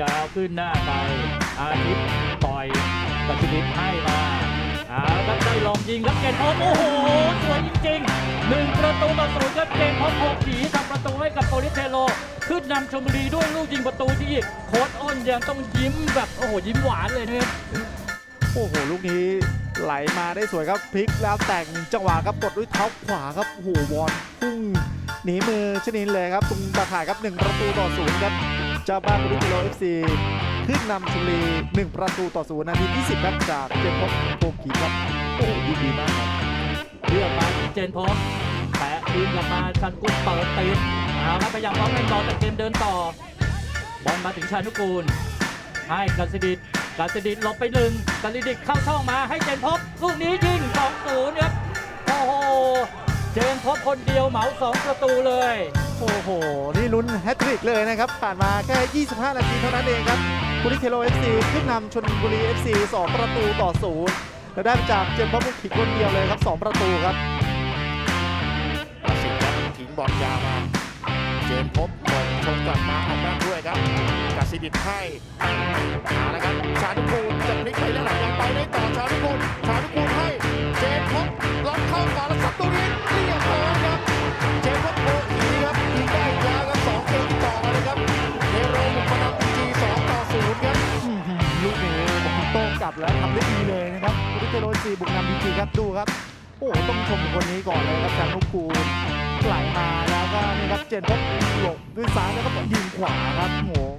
ยาวขึ้นหน้าไปอาทิตย์ต่อยกัชนิดให้มาเอาครับได้ลองยิงครับเกณฑ์พบโอ้โหสวยจริงๆหนึ่งประตูต่อศูนย์ครับเกณฑ์พบโขกผีทำประตูให้กับโปลิเทโล ขึ้นนำชมบุรีด้วยลูกยิงประตูที่โค้ดอ้นยังต้องยิ้มแบบโอ้โหยิ้มหวานเลยนะครับโอ้โหลูกนี้ไหลมาได้สวยครับพลิกแล้วแต่งจังหวะครับกดด้วยเท้าขวาครับโอ้โหวอนพุ่งหนีมือชนินเลยครับตรงตาข่ายครับ1ประตูต่อศูนย์ครับ เจ้าบ้านบุรีโรเอฟซีขึ้นนำชลี 1 ประตูต่อศูนย์นาทีที่10ครับจากเจมส์พบโกกีครับโอ้โหดีดีมากครับเลือกมาเจนพบแปะคืนกลับมาชันกุ๊เปิดตีนเอาครับพยายามพร้อมเล่นบอลแต่เกมเดินต่อบอลมาถึงชานุกูล ให้กัสดิตกัสดิตหลบไปหนึ่งกัสดิตเข้าช่องมาให้เจนพบลูกนี้ยิงสองศูนย์ครับโอ้โห เจนพบคนเดียวเหมาสองประตูเลย โอ้โห นี่ลุ้นแฮตทริกเลยนะครับ ผ่านมาแค่ 25 นาทีเท่านั้นเองครับบุรีเทโลเอฟซีขึ้นนำชนบุรีเอฟซี2ประตูต่อศูนย์และได้จากเจมส์พบบุกขิกคนเดียวเลยครับ 2 ประตูครับประสิทธิ์ครับทิ้งบอลยาวมาเจมส์พบมงชงกลับมาออกมาด้วยครับกาซิดิตให้มาแล้วครับชาทุกูลจะพลิกไปแล้วหลังยังไปได้ต่อชาทุกูลชาทุกูลให้เจมส์พบล็อก ลับแล้วทำได้ดีเลยนะครับวิเทโรซีบุกนำบีจีครับดูครับ โอ้โหต้องชมคนนี้ก่อนเลยครับชานุกูลไหลมาแล้วก็นี่ครับเจนพบหลบด้วยซ้ายแล้วก็ยิงขวาครับโอ้